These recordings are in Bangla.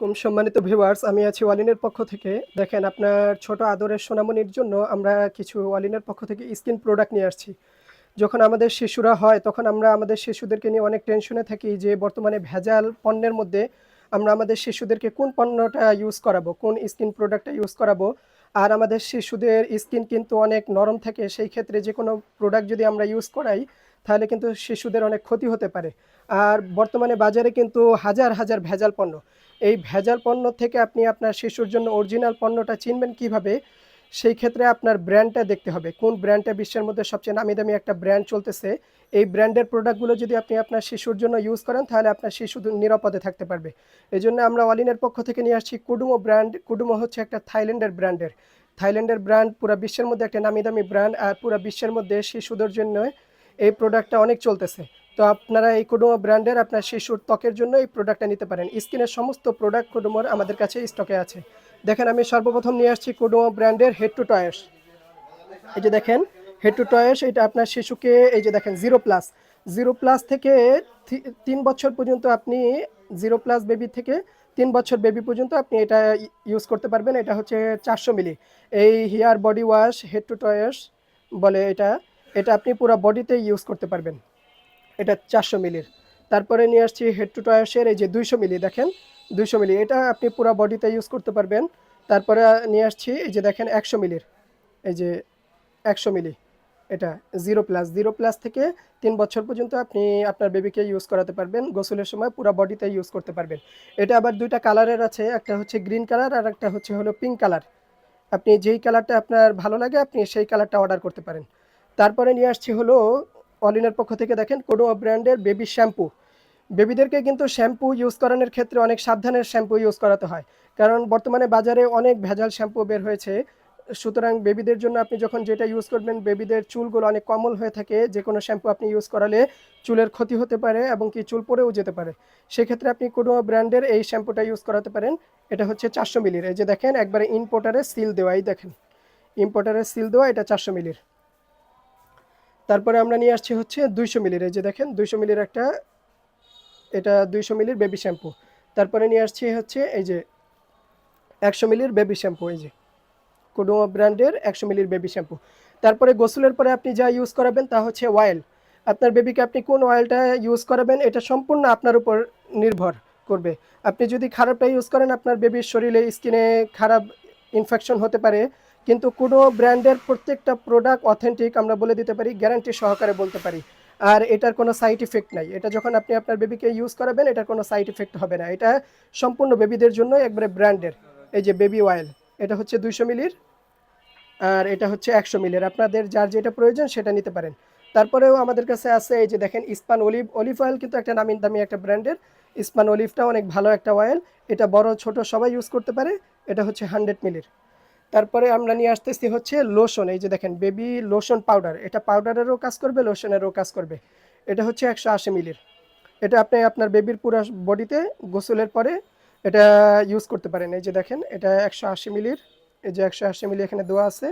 আলাইকুম, সম্মানিত ভিউয়ার্স আমি আছি ওয়ালিনের পক্ষ থেকে। দেখেন, আপনার ছোট আদরের সোনামণির জন্য আমরা কিছু ওয়ালিনের পক্ষ থেকে স্কিন প্রোডাক্ট নিয়ে আসছি। যখন আমাদের শিশুরা হয়, তখন আমরা আমাদের শিশুদেরকে নিয়ে অনেক টেনশনে থাকি যে, বর্তমানে ভেজাল পণ্যের মধ্যে আমরা আমাদের শিশুদেরকে কোন পণ্যটা ইউজ করাবো, কোন স্কিন প্রোডাক্টটা ইউজ করাবো। আর আমাদের শিশুদের স্কিন কিন্তু অনেক নরম থাকে, সেই ক্ষেত্রে যে কোনো প্রোডাক্ট যদি আমরা ইউজ করাই তাহলে কিন্তু শিশুদের অনেক ক্ষতি হতে পারে। আর বর্তমানে বাজারে কিন্তু হাজার হাজার ভেজাল পণ্য। এই ভেজাল পণ্য থেকে আপনি আপনার শিশুর জন্য অরিজিনাল পণ্যটা চিনবেন কীভাবে, সেই ক্ষেত্রে আপনার ব্র্যান্ডটা দেখতে হবে। কোন ব্র্যান্ডটা বিশ্বের মধ্যে সবচেয়ে নামি দামি একটা ব্র্যান্ড চলতেছে, এই ব্র্যান্ডের প্রোডাক্টগুলো যদি আপনি আপনার শিশুর জন্য ইউজ করেন, তাহলে আপনার শিশু নিরাপদে থাকতে পারবে। এই জন্য আমরা অলিনের পক্ষ থেকে নিয়ে আসছি কুডুমো ব্র্যান্ড। কুডুমো হচ্ছে একটা থাইল্যান্ডের ব্র্যান্ডের। থাইল্যান্ডের ব্র্যান্ড পুরো বিশ্বের মধ্যে একটা নামি দামি ব্র্যান্ড, আর পুরো বিশ্বের মধ্যে শিশুদের জন্য এই প্রোডাক্টটা অনেক চলতেছে। তো আপনারা এই কুডুমো ব্র্যান্ডের আপনার শিশুর ত্বকের জন্য এই প্রোডাক্টটা নিতে পারেন। স্কিনের সমস্ত প্রোডাক্ট কুডুমোর আমাদের কাছে স্টকে আছে। দেখেন, আমি সর্বপ্রথম নিয়ে আসছি কুডুমো ব্র্যান্ডের হেড টু টয়েস এই যে দেখেন হেড টু টয়েস এটা আপনার শিশুকে, এই যে দেখেন জিরো প্লাস জিরো প্লাস থেকে তিন বছর পর্যন্ত আপনি জিরো প্লাস বেবি থেকে তিন বছর বেবি পর্যন্ত আপনি এটা ইউজ করতে পারবেন। এটা হচ্ছে চারশো মিলি। এই hair body wash head to toes বলে এটা। এটা আপনি পুরো বডিতে ইউজ করতে পারবেন। এটা চারশো মিলির। তারপরে নিয়ে আসছি হেড টু টয়েসের এই যে দুইশো মিলি দেখেন, দুইশো মিলি। এটা আপনি পুরো বডিতে ইউজ করতে পারবেন। তারপরে নিয়ে আসছি, এই যে দেখেন একশো মিলির। এই যে একশো মিলি। এটা জিরো প্লাস জিরো প্লাস থেকে তিন বছর পর্যন্ত আপনি আপনার বেবিকে ইউজ করাতে পারবেন। গোসলের সময় পুরো বডিতে ইউজ করতে পারবেন। এটা আবার দুইটা কালারের আছে। একটা হচ্ছে গ্রিন কালার আর একটা হচ্ছে হলো পিঙ্ক কালার আপনি যেই কালারটা আপনার ভালো লাগে, আপনি সেই কালারটা অর্ডার করতে পারেন। তারপরে নিয়ে আসছি হলো অলিনের পক্ষ থেকে দেখেন কোনো ব্র্যান্ডের বেবি শ্যাম্পু। বেবিদেরকে কিন্তু শ্যাম্পু ইউজ করানোর ক্ষেত্রে অনেক সাবধানের শ্যাম্পু ইউজ করাতে হয়। কারণ বর্তমানে বাজারে অনেক ভেজাল শ্যাম্পু বের হয়েছে। সুতরাং বেবিদের জন্য আপনি যখন যেটা ইউজ করবেন, বেবিদের চুলগুলো অনেক কমল হয়ে থাকে। যে কোনো শ্যাম্পু আপনি ইউজ করালে চুলের ক্ষতি হতে পারে এবং কি চুল পড়েও যেতে পারে। সেক্ষেত্রে আপনি কোনো ব্র্যান্ডের এই শ্যাম্পুটা ইউজ করাতে পারেন। এটা হচ্ছে চারশো মিলির। এই যে দেখেন, একবারে ইম্পোর্টারে সিল দেওয়াই দেখেন। ইম্পোর্টারের সিল দেওয়া, এটা চারশো মিলির। তারপরে আমরা নিয়ে আসছি হচ্ছে দুইশো মিলির, এই যে দেখেন দুইশো মিলির একটা, এটা দুইশো মিলির বেবি শ্যাম্পু তারপরে নিয়ে আসছি হচ্ছে এই যে একশো মিলির বেবি শ্যাম্পু এই যে কুডুমো ব্র্যান্ডের একশো মিলির বেবি শ্যাম্পু তারপরে গোসলের পরে আপনি যা ইউজ করাবেন তা হচ্ছে অয়েল আপনার বেবিকে আপনি কোন অয়েলটা ইউজ করাবেন, এটা সম্পূর্ণ আপনার উপর নির্ভর করবে। আপনি যদি খারাপটা ইউজ করেন, আপনার বেবির শরীরে স্কিনে খারাপ ইনফেকশন হতে পারে কিন্তু কোনো ব্র্যান্ডের প্রত্যেকটা প্রোডাক্ট অথেন্টিক আমরা বলে দিতে পারি গ্যারান্টি সহকারে বলতে পারি। আর এটার কোনো সাইড ইফেক্ট নাই। এটা যখন আপনি আপনার বেবিকে ইউজ করাবেন, এটার কোনো সাইড ইফেক্ট হবে না। এটা সম্পূর্ণ বেবিদের জন্য একবারে ব্র্যান্ডের এই যে বেবি অয়েল এটা হচ্ছে দুইশো মিলির আর এটা হচ্ছে একশো মিলির। আপনাদের যার যেটা প্রয়োজন সেটা নিতে পারেন। তারপরেও আমাদের কাছে আছে এই যে দেখেন ইস্পান অলিভ অলিভ অয়েল কিন্তু একটা নামি দামি একটা ব্র্যান্ডের ইস্পান অলিভটা অনেক ভালো একটা অয়েল এটা বড়, ছোট সবাই ইউজ করতে পারে। এটা হচ্ছে হান্ড্রেড মিলির। তারপরে আমরা নিয়ে আসতেছি হচ্ছে লোশন এই যে দেখেন বেবি লোশন পাউডার এটা পাউডারেরও কাজ করবে লোশনেরও কাজ করবে। এটা হচ্ছে একশো আশি মিলির। এটা আপনি আপনার বেবির পুরো বডিতে গোসলের পরে এটা ইউজ করতে পারেন। এই যে দেখেন, এটা একশো আশি মিলির, এই যে একশো আশি মিলি এখানে দেওয়া আছে।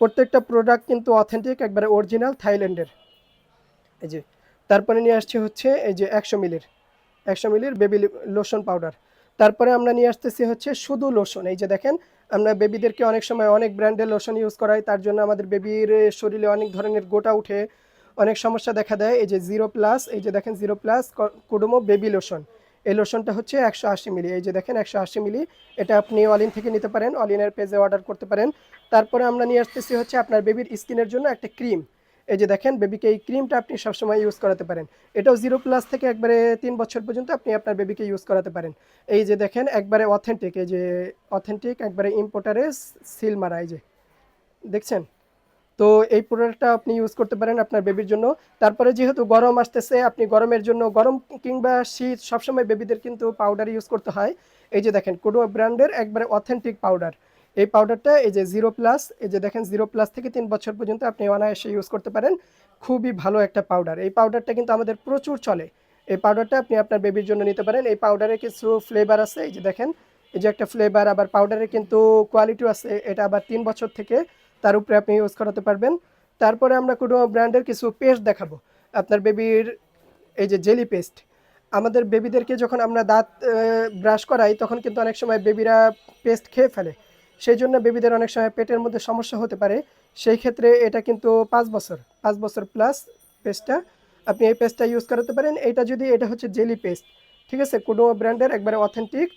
প্রত্যেকটা প্রোডাক্ট কিন্তু অথেন্টিক একবারে অরিজিনাল থাইল্যান্ডের। এই যে, তারপরে নিয়ে আসছে হচ্ছে এই যে একশো মিলির। একশো মিলির বেবি লোশন পাউডার তারপরে আমরা নিয়ে আসতেছি হচ্ছে শুধু লোশন এই যে দেখেন আমরা বেবিদেরকে অনেক সময় অনেক ব্র্যান্ডের লোশন ইউজ করাই, তার জন্য আমাদের বেবির শরীরে অনেক ধরনের গোটা উঠে অনেক সমস্যা দেখা দেয়। এই যে জিরো প্লাস এই যে দেখেন জিরো প্লাস কুডুমো বেবি লোশন এই লোশনটা হচ্ছে একশো আশি মিলি এই যে দেখেন একশো আশি মিলি এটা আপনি অলিন থেকে নিতে পারেন অলিনের পেজে অর্ডার করতে পারেন। তারপরে আমরা নিয়ে আসতেছি হচ্ছে আপনার বেবির স্কিনের জন্য একটা ক্রিম এই যে দেখেন বেবিকে এই ক্রিমটা আপনি সবসময় ইউজ করাতে পারেন। এটাও জিরো প্লাস থেকে একবারে তিন বছর পর্যন্ত আপনি আপনার বেবিকে ইউজ করাতে পারেন। এই যে দেখেন, একবারে অথেন্টিক এই যে অথেন্টিক একবারে ইম্পোর্টারে সিল মারা, এই যে। দেখছেন? তো এই প্রোডাক্টটা আপনি ইউজ করতে পারেন আপনার বেবির জন্য। তারপরে যেহেতু গরম আসতেছে, আপনি গরমের জন্য গরম কিংবা শীত সবসময় বেবিদের কিন্তু পাউডার ইউজ করতে হয়। এই যে দেখেন কোনো ব্র্যান্ডের একবারে অথেন্টিক পাউডার এই পাউডারটা এই যে জিরো প্লাস এই যে দেখেন জিরো প্লাস থেকে তিন বছর পর্যন্ত আপনি অনায়াসে ইউজ করতে পারেন। খুবই ভালো একটা পাউডার এই পাউডারটা কিন্তু আমাদের প্রচুর চলে। এই পাউডারটা আপনি আপনার বেবির জন্য নিতে পারেন। এই পাউডারে কিছু ফ্লেভার আছে, এই যে দেখেন, এই যে একটা ফ্লেভার আবার পাউডারের কিন্তু কোয়ালিটিও আছে, এটা আবার তিন বছর থেকে তার উপরে আপনি ইউজ করাতে পারবেন। তারপরে আমরা কোনো ব্র্যান্ডের কিছু পেস্ট দেখাবো। আপনার বেবির এই যে জেলি পেস্ট আমাদের বেবিদেরকে যখন আমরা দাঁত ব্রাশ করাই, তখন কিন্তু অনেক সময় বেবিরা পেস্ট খেয়ে ফেলে। সেই জন্য বেবিদের অনেক সময় পেটের মধ্যে সমস্যা হতে পারে। সেই ক্ষেত্রে এটা কিন্তু পাঁচ বছর পাঁচ বছর প্লাস পেস্টটা আপনি এই পেস্টটা ইউজ করাতে পারেন। এটা যদি, এটা হচ্ছে জেলি পেস্ট ঠিক আছে? কোনো ব্র্যান্ডের একবারে অথেন্টিক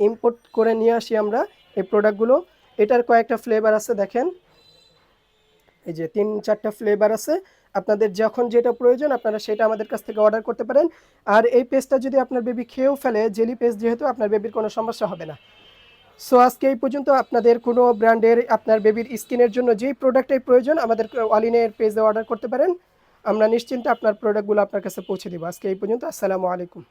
ইম্পোর্ট করে নিয়ে আসি আমরা এই প্রোডাক্টগুলো এটার কয়েকটা ফ্লেভার আছে, দেখেন। এই যে তিন, চারটা ফ্লেভার আছে। আপনাদের যখন যেটা প্রয়োজন, আপনারা সেটা আমাদের কাছ থেকে অর্ডার করতে পারেন। আর এই পেস্টটা যদি আপনার বেবি খেয়েও ফেলে জেলি পেস্ট যেহেতু আপনার বেবির কোনো সমস্যা হবে না। সো আজকে এই পর্যন্ত আপনাদের কোনো ব্র্যান্ডের আপনার বেবির স্কিনের জন্য যেই প্রোডাক্টের প্রয়োজন, আমাদের অলিনের পেজে অর্ডার করতে পারেন। আমরা নিশ্চিন্তে আপনার প্রোডাক্টগুলো আপনার কাছে পৌঁছে দেবো। আজকে এই পর্যন্ত, আসসালামু আলাইকুম।